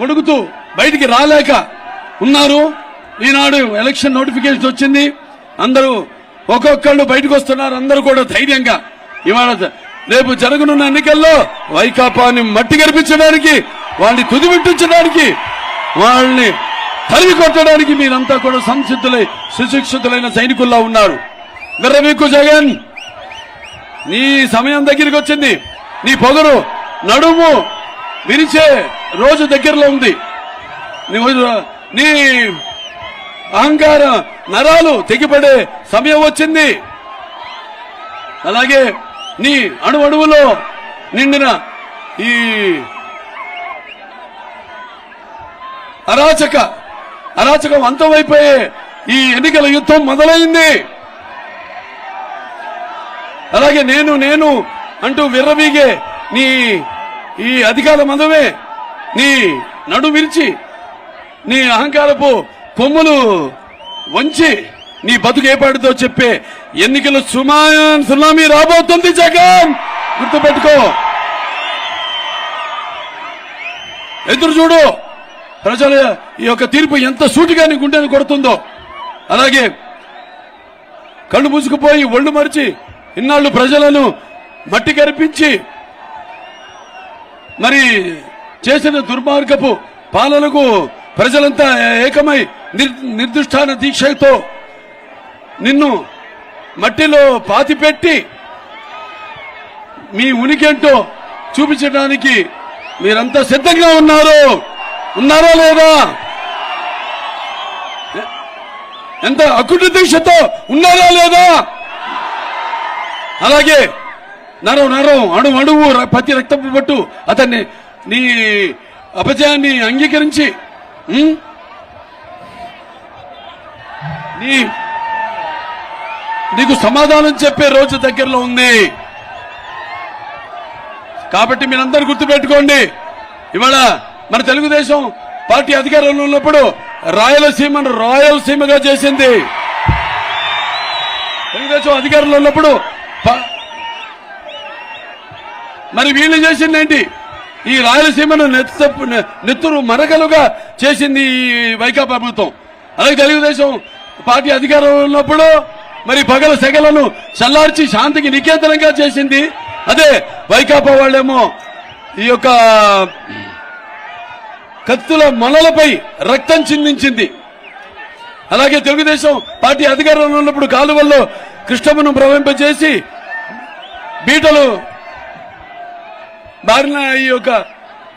వణుకుతూ బయటికి రాలేక ఉన్నారు. ఈనాడు ఎలక్షన్ నోటిఫికేషన్ వచ్చింది. అందరూ ఒక్కొక్కళ్ళు బయటకు వస్తున్నారు. అందరూ కూడా ధైర్యంగా ఇవాళ రేపు జరగనున్న ఎన్నికల్లో వైకాపాని మట్టి గరిపించడానికి వాళ్ళని తుదిమిట్టించడానికి వాళ్ళని తరిమి కొట్టడానికి మీరంతా కూడా సంసిద్ధులై సుశిక్షితులైన సైనికుల్లా ఉన్నారు. విర్రవీకు జగన్ నీ సమయం దగ్గరికి వచ్చింది. నీ పొగరు నడుము విరిచే రోజు దగ్గరలో ఉంది. నీ- నీ అహంకార నరాలు తెగిపడే సమయం వచ్చింది. అలాగే నీ అణు అణువులో నిండిన ఈ అరాచక అరాచకం అంతమైపోయే ఈ ఎన్నికల యుద్ధం మొదలైంది. అలాగే నేను నేను అంటూ విర్రవీగే నీ ఈ అధికార మందమే. నీ నడు విరిచి నీ అహంకారపు కొమ్ములు వంచి నీ బతుకు ఏపాటితో చెప్పే ఎన్నికలు సుమాన్ సునామీ రాబోతుంది జగన్. గుర్తుపెట్టుకో. ఎదురు చూడు. ప్రజల ఈ యొక్క తీర్పు ఎంత సూటిగా నీ గుండెను కొడుతుందో. అలాగే కళ్ళు మూసుకుపోయి ఒళ్ళు మరిచి ఇన్నాళ్ళు ప్రజలను మట్టి కరిపించి మరి చేసిన దుర్మార్గపు పాలనకు ప్రజలంతా ఏకమై నిర్- నిర్దిష్టాన దీక్షతో నిన్ను మట్టిలో పాతిపెట్టి మీ ఉనికేంటో చూపించడానికి మీరంతా సిద్ధంగా ఉన్నారు. ఉన్నారా లేదా? ఎంత అకుట దీక్షతో ఉన్నారా లేదా? అలాగే నరం నరం అణు అణువు ప్రతి రక్తపు పట్టు. అతన్ని నీ అపజయాన్ని అంగీకరించి నీ నీకు సమాధానం చెప్పే రోజు దగ్గరలో ఉంది. కాబట్టి మీరందరూ గుర్తుపెట్టుకోండి. ఇవాళ మన తెలుగుదేశం పార్టీ అధికారంలో ఉన్నప్పుడు రాయలసీమను రాయలసీమగా చేసింది. తెలుగుదేశం అధికారంలో ఉన్నప్పుడు మరి వీళ్ళు చేసిందేంటి? ఈ రాయలసీమను నెత్తపు నెత్తురు మరకలుగా చేసింది ఈ వైకాపా ప్రభుత్వం. అలాగే తెలుగుదేశం పార్టీ అధికారంలో ఉన్నప్పుడు మరి పగల సెగలను చల్లార్చి శాంతికి నికేతనంగా చేసింది. అదే వైకాపా వాళ్ళేమో ఈ యొక్క కత్తుల మొలలపై రక్తం చిందించింది. అలాగే తెలుగుదేశం పార్టీ అధికారంలో ఉన్నప్పుడు కాలువల్లో కృష్ణమును ప్రవహింపజేసి బీటలు బారిన ఈ యొక్క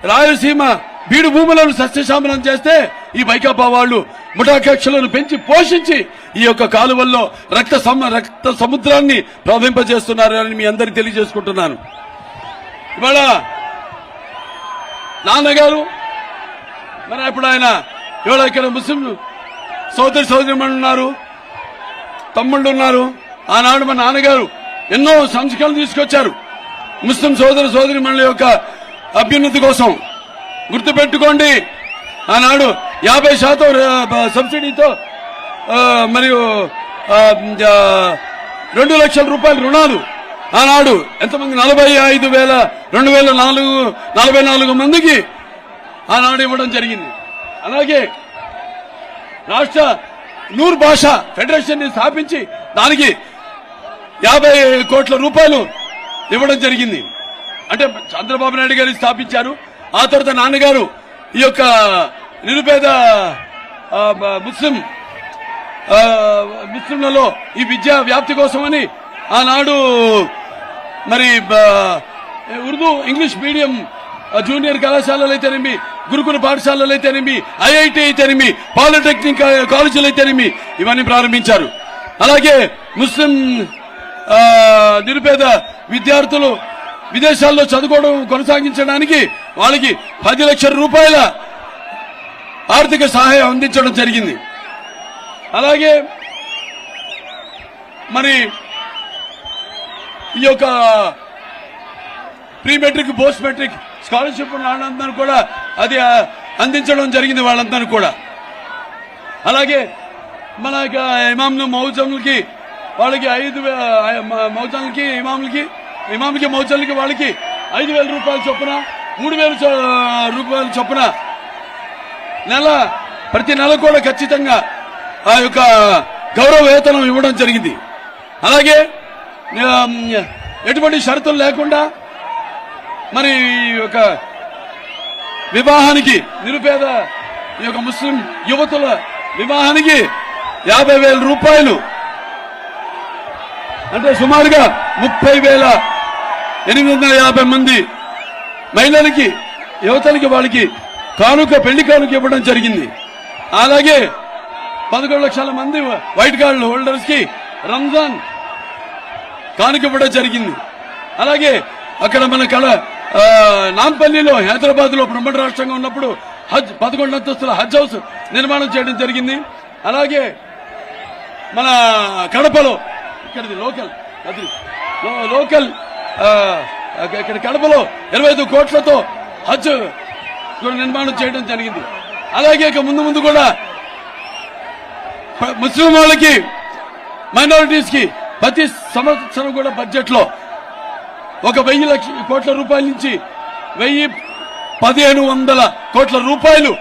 రాయలసీమ బీడు భూములను సస్యశామనం చేస్తే ఈ వైకాపా వాళ్ళు ముఠాకక్షలను పెంచి పోషించి ఈ యొక్క కాలువల్లో రక్త సమ రక్త సముద్రాన్ని ప్రవహింపజేస్తున్నారు అని మీ అందరికి తెలియజేసుకుంటున్నాను. ఇవాళ నాన్నగారు మరి ఇప్పుడు ఆయన ఇవాళ ఇక్కడ ముస్లిం సోదరి సోదరి ఉన్నారు తమ్ముళ్ళు ఉన్నారు. ఆనాడు మా నాన్నగారు ఎన్నో సంస్కరణలు తీసుకొచ్చారు. ముస్లిం సోదర సోదరి మండలి యొక్క అభ్యున్నతి కోసం గుర్తుపెట్టుకోండి. ఆనాడు యాభై శాతం సబ్సిడీతో మరియు రెండు లక్షల రూపాయల రుణాలు ఆనాడు ఎంతమంది? నలభై ఐదు వేల రెండు వేల నాలుగు నలభై నాలుగు మందికి ఆనాడు ఇవ్వడం జరిగింది. అలాగే రాష్ట్ర నూర్ భాష ఫెడరేషన్ని స్థాపించి దానికి యాభై కోట్ల రూపాయలు ఇవ్వడం జరిగింది. అంటే చంద్రబాబు నాయుడు గారు స్థాపించారు. ఆ తర్వాత నాన్నగారు ఈ యొక్క నిరుపేద ముస్లిం ముస్లింలలో ఈ విద్యా వ్యాప్తి కోసమని ఆనాడు మరి ఉర్దూ ఇంగ్లీష్ మీడియం జూనియర్ కళాశాలలు అయితేనేమి గురుకుల పాఠశాలలు అయితేనేమి ఐఐటి అయితేనేమి పాలిటెక్నిక్ కాలేజీలు అయితేనేమి ఇవన్నీ ప్రారంభించారు. అలాగే ముస్లిం నిరుపేద విద్యార్థులు విదేశాల్లో చదువుకోవడం కొనసాగించడానికి వాళ్ళకి పది లక్షల రూపాయల ఆర్థిక సహాయం అందించడం జరిగింది. అలాగే మరి ఈ యొక్క pre matric post matric scholarship వాళ్ళందరూ కూడా అది అందించడం జరిగింది వాళ్ళందరూ కూడా. అలాగే మన యొక్క ఇమాంలు మౌజంకి వాళ్ళకి ఐదు వే- ఇమాములకి ఇమాములకి మౌజంలకి వాళ్ళకి ఐదు వేల రూపాయల చొప్పున మూడు వేల రూపాయలు చొప్పున నెల ప్రతి నెల కూడా ఖచ్చితంగా ఆ యొక్క గౌరవ వేతనం ఇవ్వడం జరిగింది. అలాగే ఎటువంటి షరతులు లేకుండా మరి ఈ యొక్క వివాహానికి నిరుపేద ఈ యొక్క ముస్లిం యువతుల వివాహానికి యాభై వేల రూపాయలు అంటే సుమారుగా ముప్పై వేల ఎనిమిది వందల యాభై మంది మహిళలకి యువతలకి వాళ్ళకి కానుక పెళ్ళి కానుక ఇవ్వడం జరిగింది. అలాగే పదకొండు లక్షల మంది వైట్ కార్డు హోల్డర్స్కి రంజాన్ కానుక ఇవ్వడం జరిగింది. అలాగే అక్కడ మన కళ నాంపల్లిలో హైదరాబాద్లో ఉమ్మడి రాష్ట్రంగా ఉన్నప్పుడు హజ్ పదకొండు అంతస్తుల హజ్ హౌస్ నిర్మాణం చేయడం జరిగింది. అలాగే మన కడపలో ఇక్కడది లోకల్. అది లోకల్ ఇక్కడ కడపలో ఇరవై ఐదు కోట్లతో హజ్ నిర్మాణం చేయడం జరిగింది. అలాగే ఇక ముందు ముందు కూడా ముస్లిం వాళ్ళకి మైనారిటీస్కి ప్రతి సంవత్సరం కూడా బడ్జెట్లో ఒక వెయ్యి లక్ష కోట్ల రూపాయల నుంచి వెయ్యి పదిహేను వందల కోట్ల రూపాయలు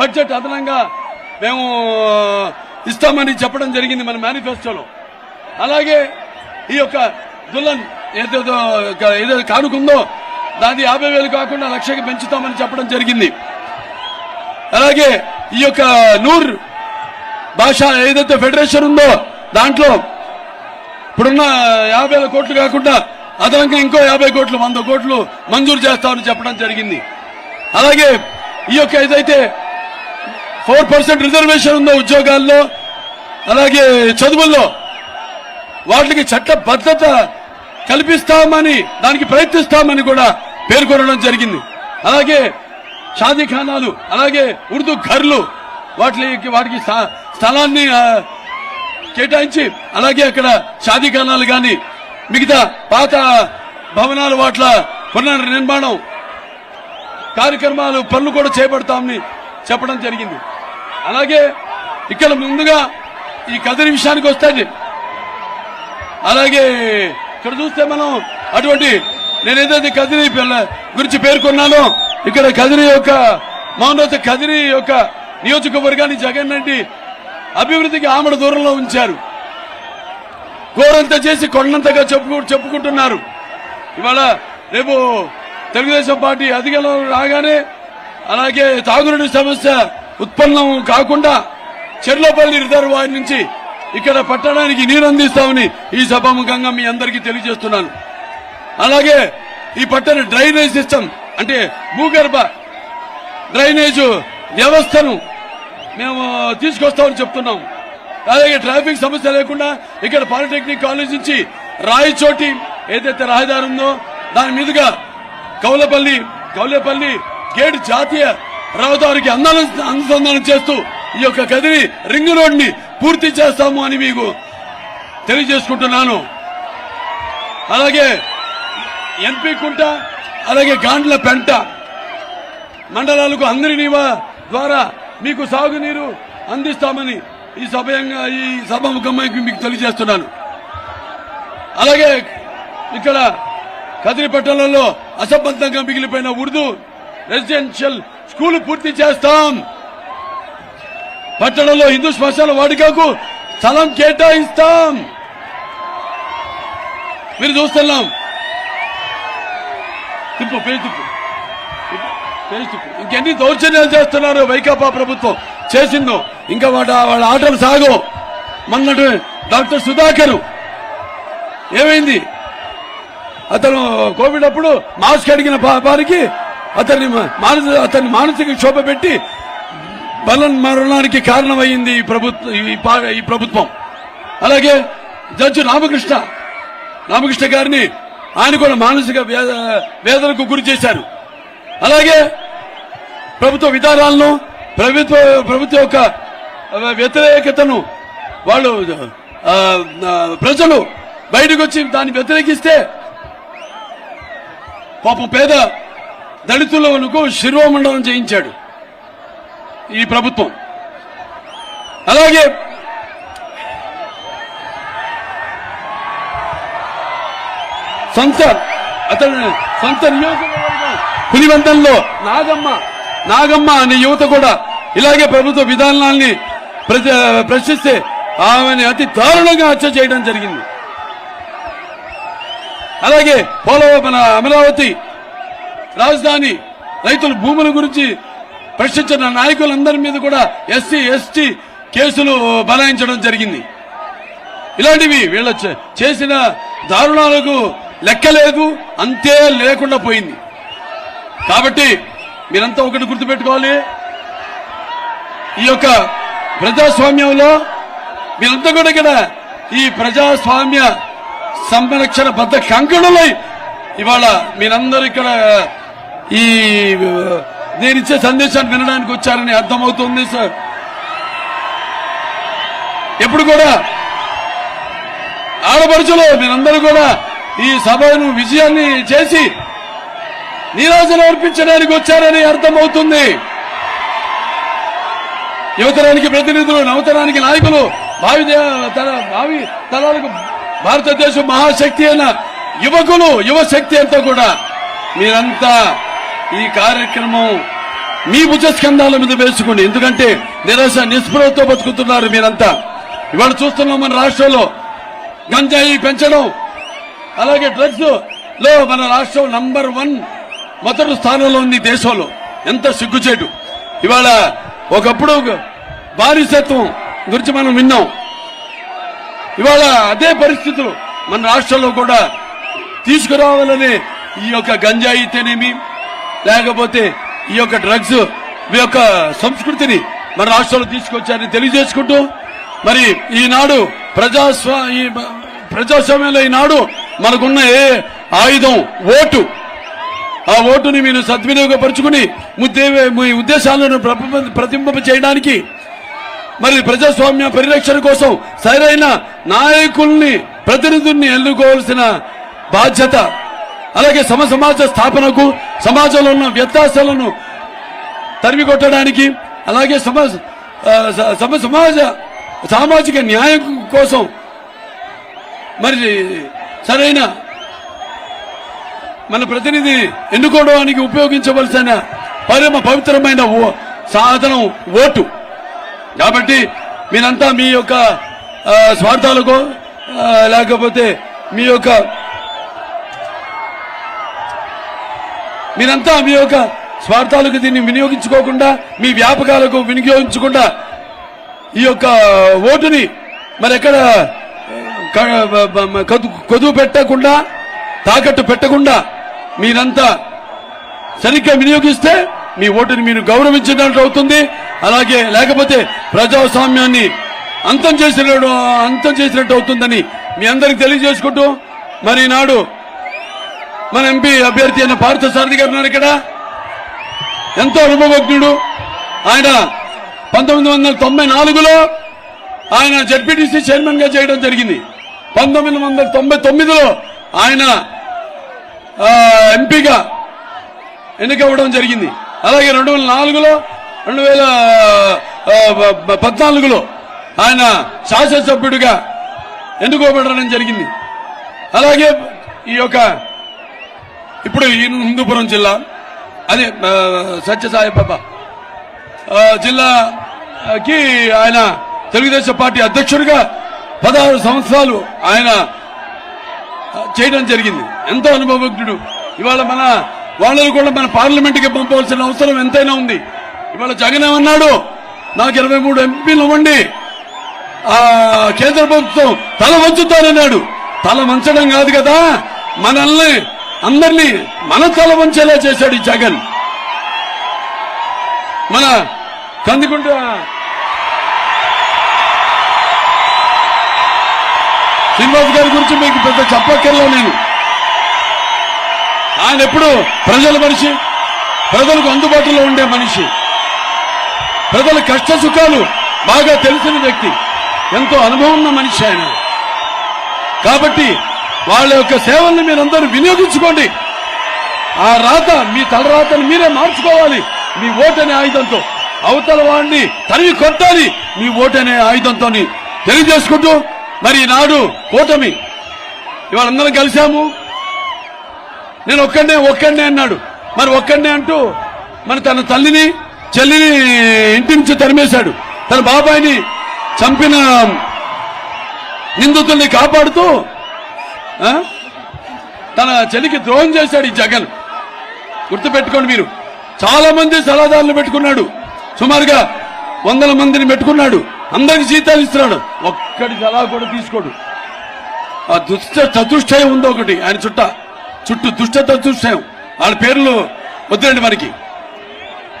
బడ్జెట్ అదనంగా మేము ఇస్తామని చెప్పడం జరిగింది మన మేనిఫెస్టోలో. అలాగే ఈ యొక్క దుల్లన్ ఏదేదో ఏదైతే కానుకుందో దాది యాభై వేలు కాకుండా లక్షకి పెంచుతామని చెప్పడం జరిగింది. అలాగే ఈ యొక్క నూర్ భాష ఏదైతే ఫెడరేషన్ ఉందో దాంట్లో ఇప్పుడున్న యాభై వేల కోట్లు కాకుండా అదనంగా ఇంకో యాభై కోట్లు వంద కోట్లు మంజూరు చేస్తామని చెప్పడం జరిగింది. అలాగే ఈ యొక్క ఏదైతే ఫోర్ పర్సెంట్ రిజర్వేషన్ ఉందో ఉద్యోగాల్లో అలాగే చదువుల్లో వాటికి చట్ట భద్రత కల్పిస్తామని దానికి ప్రయత్నిస్తామని కూడా పేర్కొనడం జరిగింది. అలాగే షాదీఖానాలు అలాగే ఉర్దూ ఘర్లు వాటికి వాటికి స్థా- స్థలాన్ని కేటాయించి అలాగే అక్కడ షాదీఖానాలు కానీ మిగతా పాత భవనాలు వాట్ల పునర్నిర్మాణం కార్యక్రమాలు పనులు కూడా చేపడతామని చెప్పడం జరిగింది. అలాగే ఇక్కడ ముందుగా ఈ కదిరి విషయానికి వస్తే అలాగే ఇక్కడ చూస్తే మనం అటువంటి నేనేదైతే కదిరి గురించి పేర్కొన్నానో ఇక్కడ కదిరి యొక్క మౌనత కదిరి యొక్క నియోజకవర్గాన్ని జగన్ రెడ్డి అభివృద్ధికి ఆమడ దూరంలో ఉంచారు. గోరంత చేసి కొండంతగా చెప్పు చెప్పుకుంటున్నారు. ఇవాళ రేపు తెలుగుదేశం పార్టీ అధికారంలో రాగానే అలాగే తాగునీటి సమస్య ఉత్పన్నం కాకుండా చెర్లపల్లి రిజర్వాయర్ నుంచి ఇక్కడ పట్టణానికి నీరు అందిస్తామని ఈ సభాముఖంగా మీ అందరికీ తెలియజేస్తున్నాను. అలాగే ఈ పట్టణ డ్రైనేజ్ సిస్టమ్ అంటే భూగర్భ డ్రైనేజ్ వ్యవస్థను మేము తీసుకొస్తామని చెప్తున్నాం. అలాగే ట్రాఫిక్ సమస్య లేకుండా ఇక్కడ పాలిటెక్నిక్ కాలేజ్ నుంచి రాయచోటి ఏదైతే రహదారి ఉందో దాని మీదుగా కౌలపల్లి కౌలపల్లి గేట్ జాతీయ రహదారికి అందాల అనుసంధానం చేస్తూ ఈ యొక్క గదిని రింగ్ రోడ్ని పూర్తి చేస్తాము అని మీకు తెలియజేసుకుంటున్నాను. అలాగే ఎంపీ కుంట అలాగే గాండ్ల పెంట మండలాలకు అందరి ద్వారా మీకు సాగునీరు అందిస్తామని ఈ సభయంగా ఈ సభాముఖంగా మీకు తెలియజేస్తున్నాను. అలాగే ఇక్కడ కదిరిపట్టణంలో అసంబద్ధంగా మిగిలిపోయిన ఉర్దూ రెసిడెన్షియల్ స్కూల్ పూర్తి చేస్తాం. పట్టణంలో హిందూ శ్మశాన వాడుకకు స్థలం కేటాయిస్తాం. మీరు చూస్తున్నాం. తిప్పు పేరు తిప్పు. పేరు తిప్పు. ఇంకెన్ని దౌర్జన్యాలు చేస్తున్నారు వైకాపా ప్రభుత్వం. చేసిందో. ఇంకా వాడు వాళ్ళ ఆటలు సాగు. మొన్నటి డాక్టర్ సుధాకర్. ఏమైంది? అతను కోవిడ్ అప్పుడు మాస్క్ అడిగిన పా- వారికి అతన్ని మానసిక అతన్ని మానసిక క్షోభ పెట్టి బలం మరణానికి కారణమైంది ఈ ప్రభుత్వం ఈ పా- ఈ ప్రభుత్వం. అలాగే జడ్జి రామకృష్ణ రామకృష్ణ గారిని ఆయన కూడా మానసిక వేద- వేదనకు గురి చేశారు. అలాగే ప్రభుత్వ విధానాలను ప్రభుత్వ ప్రభుత్వ యొక్క వ్యతిరేకతను వాళ్ళు ప్రజలు బయటకు వచ్చి దాన్ని వ్యతిరేకిస్తే పాపం పేద దళితులకు శిరోమండలం చేయించాడు. ఈ ప్రభుత్వం. అలాగే సొంత అతని సొంత నియోజకవర్గం పులివంతంలో నాగమ్మ నాగమ్మ అనే యువత కూడా ఇలాగే ప్రభుత్వ విధానాల్ని ప్రశ్నిస్తే ఆమెని అతి దారుణంగా హత్య చేయడం జరిగింది. అలాగే పోలవ మన అమరావతి రాజధాని రైతుల భూముల గురించి ప్రశ్నించిన నాయకులందరి మీద కూడా ఎస్సీ ఎస్టీ కేసులు బలాయించడం జరిగింది. ఇలాంటివి వీళ్ళ చేసిన దారుణాలకు లెక్కలేదు అంతే లేకుండా పోయింది. కాబట్టి మీరంతా ఒకటి గుర్తుపెట్టుకోవాలి. ఈ యొక్క ప్రజాస్వామ్యంలో మీరంతా కూడా ఇక్కడ ఈ ప్రజాస్వామ్య సంరక్షణ బద్ద కంకణులై ఇవాళ మీరందరూ ఇక్కడ ఈ నేను ఇచ్చే సందేశాన్ని వినడానికి వచ్చారని అర్థమవుతుంది సార్. ఎప్పుడు కూడా ఆడపడుచులు మీరందరూ కూడా ఈ సభను విజయాన్ని చేసి నీరాజన అర్పించడానికి వచ్చారని అర్థమవుతుంది. యువతరానికి ప్రతినిధులు నవతరానికి నాయకులు భావి దే- భావి తరాలకు భారతదేశం మహాశక్తి అయిన యువకులు యువశక్తి అంతా కూడా మీరంతా ఈ కార్యక్రమం మీ భుజస్కంధాల మీద వేసుకోండి ఎందుకంటే నిరాశ నిస్పృహతో బతుకుతున్నారు మీరంతా. ఇవాళ చూస్తున్నాం మన రాష్ట్రంలో గంజాయి పెంచడం అలాగే డ్రగ్స్లో మన రాష్ట్రం నంబర్ వన్ మొదటి స్థానంలో ఉంది దేశంలో. ఎంత సిగ్గుచేటు. ఇవాళ ఒకప్పుడు బానిసత్వం గురించి మనం విన్నాం. ఇవాళ అదే పరిస్థితులు మన రాష్ట్రంలో కూడా తీసుకురావాలని ఈ యొక్క గంజాయితేనేమి లేకపోతే ఈ యొక్క డ్రగ్స్ మీ యొక్క సంస్కృతిని మన రాష్ట్రంలో తీసుకొచ్చారని తెలియజేసుకుంటూ మరి ఈనాడు ప్రజాస్వా ఈ ప్రజాస్వామ్యంలో ఈనాడు మనకున్న ఏ ఆయుధం ఓటు. ఆ ఓటుని మీరు సద్వినియోగపరుచుకుని ముద్దే మీ ఉద్దేశాలను ప్రప- ప్రతింప చేయడానికి మరి ప్రజాస్వామ్య పరిరక్షణ కోసం సరైన నాయకుల్ని ప్రతినిధుల్ని ఎన్నుకోవాల్సిన బాధ్యత అలాగే సమ సమాజ స్థాపనకు సమాజంలో ఉన్న వ్యత్యాసాలను తరిమి కొట్టడానికి అలాగే సమాజ సమ సమాజ సామాజిక న్యాయం కోసం మరి సరైన మన ప్రతినిధి ఎన్నుకోవడానికి ఉపయోగించవలసిన పరమ పవిత్రమైన ఓ- సాధనం ఓటు. కాబట్టి మీరంతా మీ యొక్క స్వార్థాలకు లేకపోతే మీ యొక్క మీరంతా మీ యొక్క స్వార్థాలకు దీన్ని వినియోగించుకోకుండా మీ వ్యాపకాలకు వినియోగించకుండా ఈ యొక్క ఓటుని మరి ఎక్కడ కొదువు పెట్టకుండా తాకట్టు పెట్టకుండా మీరంతా సరిగ్గా వినియోగిస్తే మీ ఓటుని మీరు గౌరవించినట్టు అవుతుంది. అలాగే లేకపోతే ప్రజాస్వామ్యాన్ని అంతం చేసిన అంతం చేసినట్టు అవుతుందని మీ అందరికి తెలియజేసుకుంటూ మరి నాడు మన ఎంపీ అభ్యర్థి అయిన పార్థసారథి గారు ఉన్నారు ఇక్కడ. ఎంతో అనుభవజ్ఞుడు ఆయన పంతొమ్మిది వందల తొంభై నాలుగులో ఆయన జడ్పీటీసీ చైర్మన్గా చేయడం జరిగింది. పంతొమ్మిది వందల తొంభై తొమ్మిదిలో ఆయన ఎంపీగా ఎన్నికవ్వడం జరిగింది. అలాగే రెండు వేల నాలుగులో రెండు వేల పద్నాలుగులో ఆయన శాసనసభ్యుడిగా ఎన్నుకోబడడం జరిగింది. అలాగే ఈ యొక్క ఇప్పుడు ఈ హిందూపురం జిల్లా అదే సత్యసాయి బాబా జిల్లాకి ఆయన తెలుగుదేశం పార్టీ అధ్యక్షుడిగా పదహారు సంవత్సరాలు ఆయన చేయడం జరిగింది. ఎంతో అనుభవజ్ఞుడు. ఇవాళ మన వాళ్ళని కూడా మన పార్లమెంట్కి పంపవలసిన అవసరం ఎంతైనా ఉంది. ఇవాళ జగన్ ఏమన్నాడు? నాకు ఇరవై మూడు ఎంపీలు ఇవ్వండి. ఆ కేంద్ర ప్రభుత్వం తల వంచుతానన్నాడు. తల వంచడం కాదు కదా? మనల్ని అందరినీ మన తల వంచేలా చేశాడు ఈ జగన్. మన కందుకుంట శ్రీనివాస్ గారి గురించి మీకు పెద్ద చెప్పక్కర్లో నేను. ఆయన ఎప్పుడు ప్రజల మనిషి ప్రజలకు అందుబాటులో ఉండే మనిషి. ప్రజల కష్ట సుఖాలు బాగా తెలిసిన వ్యక్తి. ఎంతో అనుభవం ఉన్న మనిషి ఆయన. కాబట్టి వాళ్ళ యొక్క సేవల్ని మీరందరూ వినియోగించుకోండి. ఆ రాత మీ తలరాతను మీరే మార్చుకోవాలి. మీ ఓటనే ఆయుధంతో. అవతల వాడిని తరివి కొట్టాలి. మీ ఓటనే ఆయుధంతో తెలియజేసుకుంటూ మరి నాడు కూటమి. ఇవాళ అందరం కలిశాము. నేను ఒక్కడనే ఒక్కడనే అన్నాడు. మరి ఒక్కడనే అంటూ మరి తన తల్లిని చెల్లిని ఇంటి నుంచి తరిమేశాడు. తన బాబాయిని చంపిన నిందితుల్ని కాపాడుతూ తన చెలికి ద్రోహం చేశాడు ఈ జగన్. గుర్తుపెట్టుకోండి మీరు. చాలా మంది సలహాదారులు పెట్టుకున్నాడు. సుమారుగా వందల మందిని పెట్టుకున్నాడు. అందరికి జీతాలు ఇస్తున్నాడు. ఒక్కడి సలహా కూడా తీసుకోడు. ఆ దుష్ట చతుష్టయం ఉంది ఒకటి. ఆయన చుట్ట చుట్టూ దుష్ట చతుష్టయం. వాళ్ళ పేర్లు వద్దండి మనకి.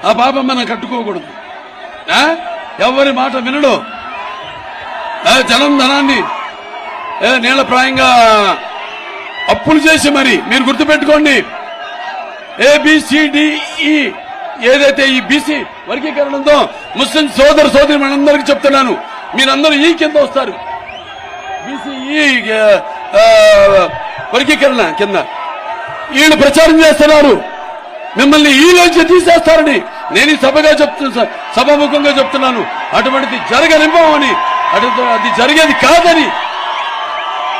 ఆ పాపం మనం కట్టుకోకూడదు. ఎవరి మాట వినడు. జనం ధనాన్ని ఏ, నీళ్ళప్రాయంగా అప్పులు చేసి మరి మీరు గుర్తుపెట్టుకోండి. ఏబిసిడిఈ e, ఏదైతే ఈ బీసీ వర్గీకరణ ఉందో ముస్లిం సోదర సోదరి మనందరికీ చెప్తున్నాను. మీరందరూ ఈ కింద వస్తారు. బీసీఈ e, వర్గీకరణ కింద. వీళ్ళు ప్రచారం చేస్తున్నారు. మిమ్మల్ని ఈలోంచి తీసేస్తారని నేను ఈ సభగా చెప్తున్నా సభాముఖంగా చెప్తున్నాను. అటువంటిది జరగనివ్వమని అటు అది జరిగేది కాదని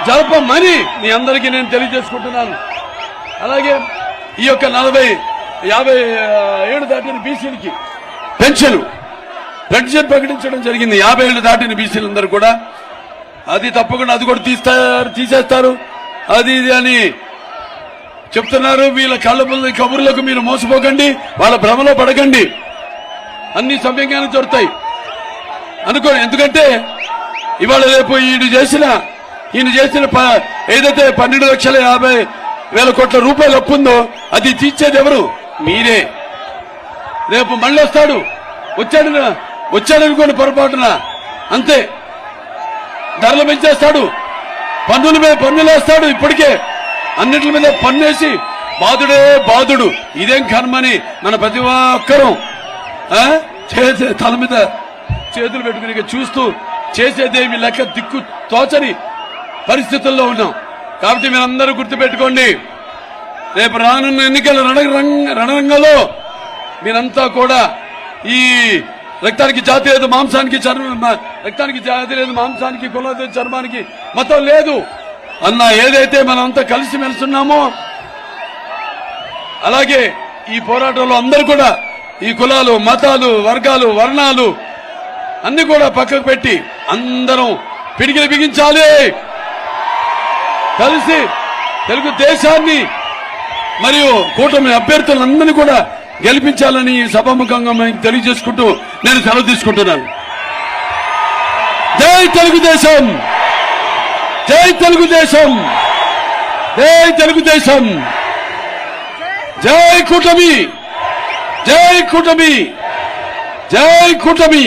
జరపమని మీ అందరికీ నేను తెలియజేసుకుంటున్నాను. అలాగే ఈ యొక్క నలభై యాభై ఏడు దాటిన బీసీలకి పెన్షన్. పెన్షన్ ప్రకటించడం జరిగింది. యాభై ఏళ్ళు దాటిన బీసీలందరూ కూడా. అది తప్పకుండా అది కూడా తీస్తారు తీసేస్తారు. అది ఇది అని చెప్తున్నారు. వీళ్ళ కళ్ళ కబుర్లకు మీరు మోసపోకండి. వాళ్ళ భ్రమలో పడకండి. అన్ని సవ్యంగానే దొరుకుతాయి అనుకో ఎందుకంటే ఇవాళ రేపు వీడు చేసిన ఈయన చేసిన ప- ఏదైతే పన్నెండు లక్షల యాభై వేల కోట్ల రూపాయలు అప్పుందో అది తీర్చేది ఎవరు? మీరే. రేపు మళ్ళీ వస్తాడు. వచ్చాడు వచ్చాడనుకోండి పొరపాటున. అంతే. ధరలు పెంచేస్తాడు. పన్నుల మీద పన్నులు వేస్తాడు ఇప్పటికే. అన్నిటి మీద పన్నేసి బాధుడే బాధుడు. ఇదేం కర్మని? మన ప్రతి ఒక్కరూ. ఆ? చేసే తల మీద చేతులు పెట్టుకుని చూస్తూ చేసేదేమి లెక్క దిక్కు తోచని పరిస్థితుల్లో ఉన్నాం. కాబట్టి మీరందరూ గుర్తుపెట్టుకోండి రేపు రానున్న ఎన్నికల రణ రణరంగంలో మీరంతా కూడా ఈ రక్తానికి జాతి లేదు మాంసానికి చర్మ రక్తానికి జాతి లేదు మాంసానికి కులది చర్మానికి మతం లేదు. అన్న ఏదైతే మనమంతా కలిసి మెలుస్తున్నామో అలాగే ఈ పోరాటంలో అందరూ కూడా ఈ కులాలు మతాలు వర్గాలు వర్ణాలు అన్ని కూడా పక్కకు పెట్టి అందరం పిడికిలు బిగించాలి. కలిసి తెలుగు దేశాన్ని మరియు కూటమి అభ్యర్థులందరినీ కూడా గెలిపించాలని సభాముఖంగా తెలియజేసుకుంటూ నేను సెలవు తీసుకుంటున్నాను. జై తెలుగుదేశం! జై తెలుగుదేశం! జై తెలుగుదేశం! జై కూటమి! జై కూటమి! జై కూటమి!